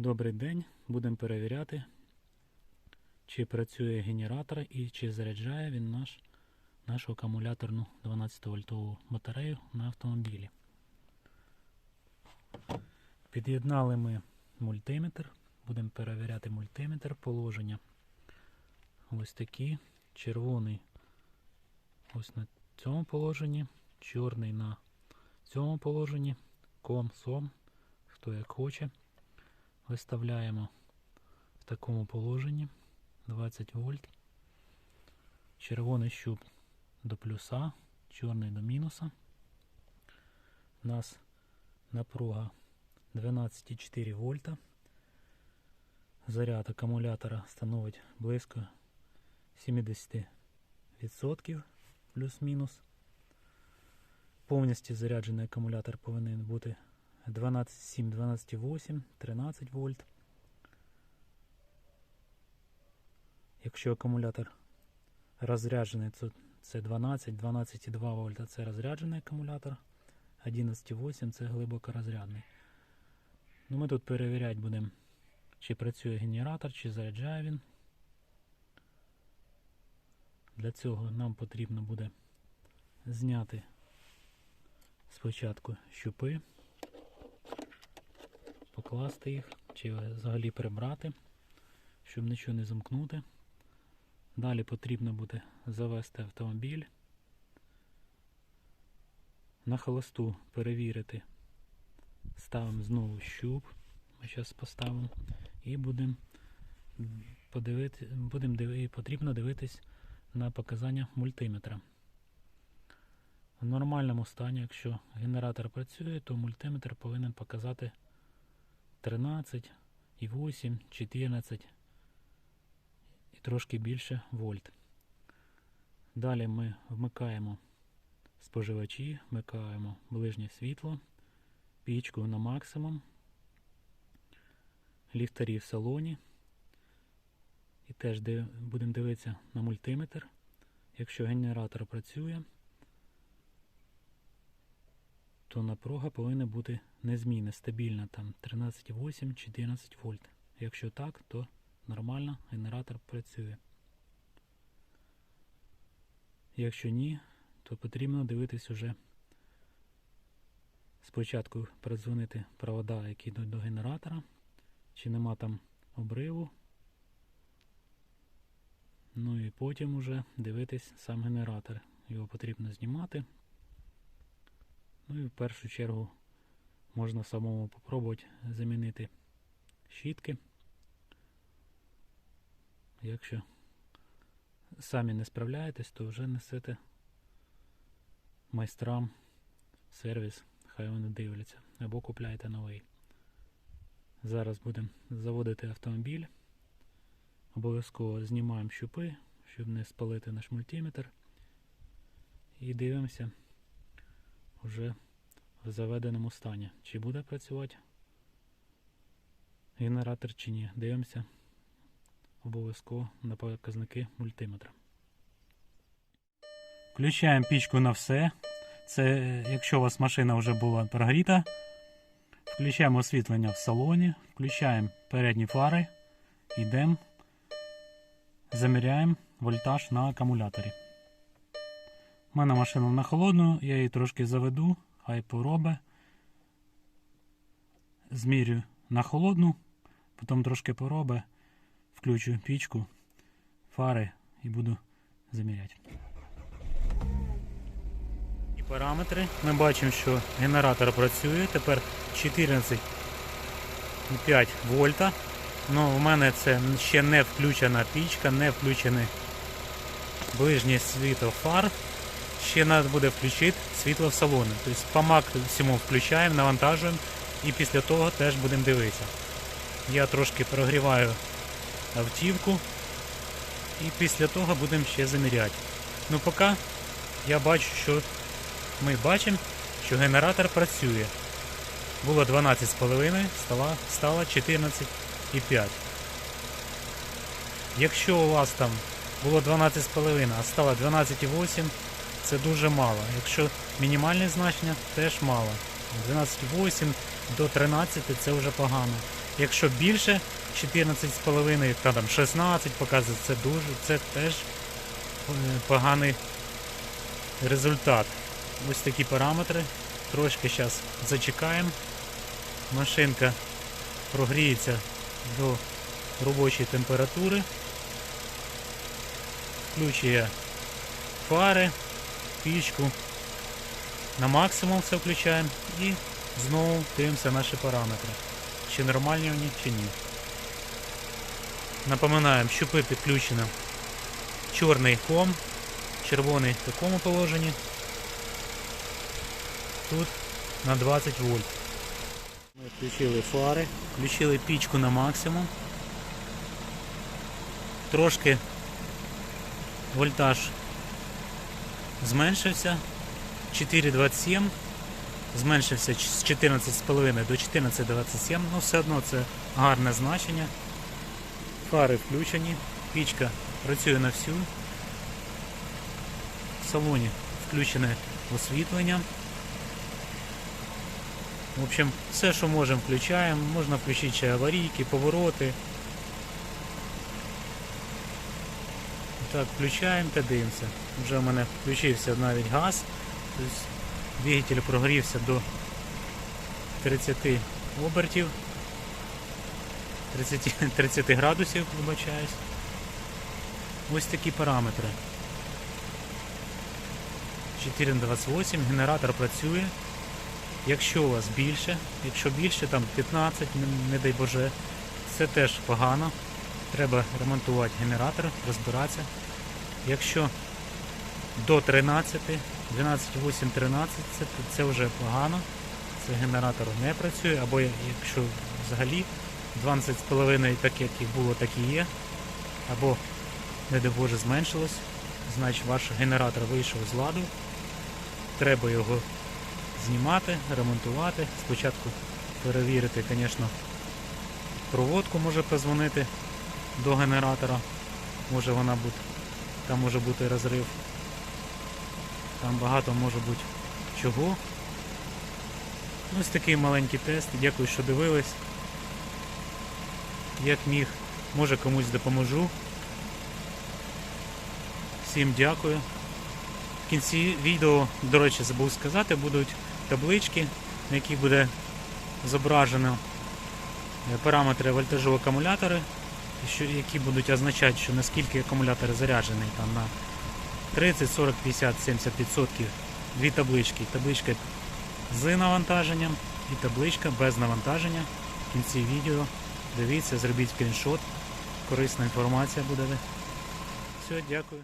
Добрий день. Будемо перевіряти, чи працює генератор і чи заряджає він наш, нашу акумуляторну 12 вольтову батарею на автомобілі. Під'єднали ми мультиметр. Будемо перевіряти мультиметр положення. Ось такі. Червоний ось на цьому положенні, чорний на цьому положенні, ком, сом, хто як хоче. Виставляємо в такому положенні 20 вольт. Червоний щуп до плюса, чорний до мінуса. У нас напруга 12,4 вольта. Заряд акумулятора становить близько 70% плюс-мінус. Повністю заряджений акумулятор повинен бути 12,7, 12,8, 13 вольт. Якщо акумулятор розряджений, то це 12, 12,2 вольта це розряджений акумулятор, 11,8 це глибокорозрядний. Ну, ми тут перевіряти будемо, чи працює генератор, чи заряджає він. Для цього нам потрібно буде зняти спочатку щупи, покласти їх, чи взагалі прибрати, щоб нічого не замкнути. Далі потрібно буде завести автомобіль, на холосту перевірити. Ставимо знову щуп, ми зараз поставимо, і будемо подивити, будем диви, потрібно дивитись на показання мультиметра. В нормальному стані, якщо генератор працює, то мультиметр повинен показати 13, і 8, 14 і трошки більше вольт. Далі ми вмикаємо споживачі, вмикаємо ближнє світло, пічку на максимум, ліхтарі в салоні. І теж будемо дивитися на мультиметр. Якщо генератор працює, то напруга повинна бути незмінна, стабільна, там 13,8-14 вольт. Якщо так, то нормально генератор працює. Якщо ні, то потрібно дивитись уже спочатку продзвонити провода, які йдуть до генератора, чи нема там обриву. Ну і потім уже дивитись сам генератор. Його потрібно знімати. Ну і в першу чергу можна самому попробувати замінити щітки. Якщо самі не справляєтесь, то вже несете майстрам сервіс, хай вони дивляться, або купляєте новий. Зараз будемо заводити автомобіль. Обов'язково знімаємо щупи, щоб не спалити наш мультиметр. І дивимося вже в заведеному стані, чи буде працювати генератор чи ні. Дивимося обов'язково на показники мультиметра. Включаємо пічку на все. Це якщо у вас машина вже була прогріта. Включаємо освітлення в салоні, включаємо передні фари, йдемо, заміряємо вольтаж на акумуляторі. У мене машина на холодну, я її трошки заведу, хай поробе. Змірю на холодну, потім трошки поробе, включу пічку, фари і буду заміряти. І параметри. Ми бачимо, що генератор працює. Тепер 14,5 вольта. Ну, у мене це ще не включена пічка, не включений ближнє світло фар. Ще треба буде включити світло в салоні. Тобто по максимуму включаємо, навантажуємо і після того теж будемо дивитися. Я трошки прогріваю автівку і після того будемо ще заміряти. Ну поки я бачу, що ми бачимо, що генератор працює. Було 12,5, стало, стало 14,5. Якщо у вас там було 12,5, а стало 12,8, це дуже мало. Якщо мінімальне значення, теж мало. 12,8 до 13 це вже погано. Якщо більше 14,5, та там 16 показує, це дуже, це теж е, поганий результат. Ось такі параметри. Трошки зараз зачекаємо. Машинка прогріється до робочої температури. Включує фари, пічку. На максимум все включаємо і знову дивимося наші параметри. Чи нормальні вони, чи ні. Напоминаємо, щупи підключено чорний ком, червоний в такому положенні. Тут на 20 вольт. Ми включили фари, включили пічку на максимум. Трошки вольтаж зменшився. 4,27 зменшився з 14,5 до 14,27, ну все одно це гарне значення. Фари включені, пічка працює на всю. В салоні включене освітлення. В общем, все, що можемо, включаємо. Можна включити ще аварійки, повороти. Так, включаємо та дивимося. Вже в мене включився навіть газ. Тобто двигатель прогрівся до 30 обертів. 30, 30 градусів, вибачаюсь. Ось такі параметри. 4,28, генератор працює. Якщо у вас більше, якщо більше, там 15, не, дай Боже, це теж погано. Треба ремонтувати генератор, розбиратися. Якщо до 13, 12,8, 13, це, вже погано. Це генератор не працює, або якщо взагалі 12,5 так як і було, так і є. Або, не дай Боже, зменшилось, значить ваш генератор вийшов з ладу. Треба його знімати, ремонтувати. Спочатку перевірити, звісно, проводку може позвонити до генератора. Може вона бути, там може бути розрив. Там багато може бути чого. Ось такий маленький тест. Дякую, що дивились. Як міг, може комусь допоможу. Всім дякую. В кінці відео, до речі, забув сказати, будуть таблички, на яких буде зображено е, параметри вольтажу акумулятори, що- які будуть означати, що наскільки акумулятор заряджений там на 30, 40, 50, 70%. Дві таблички. Табличка з навантаженням і табличка без навантаження. В кінці відео дивіться, зробіть скріншот. Корисна інформація буде. Все, дякую.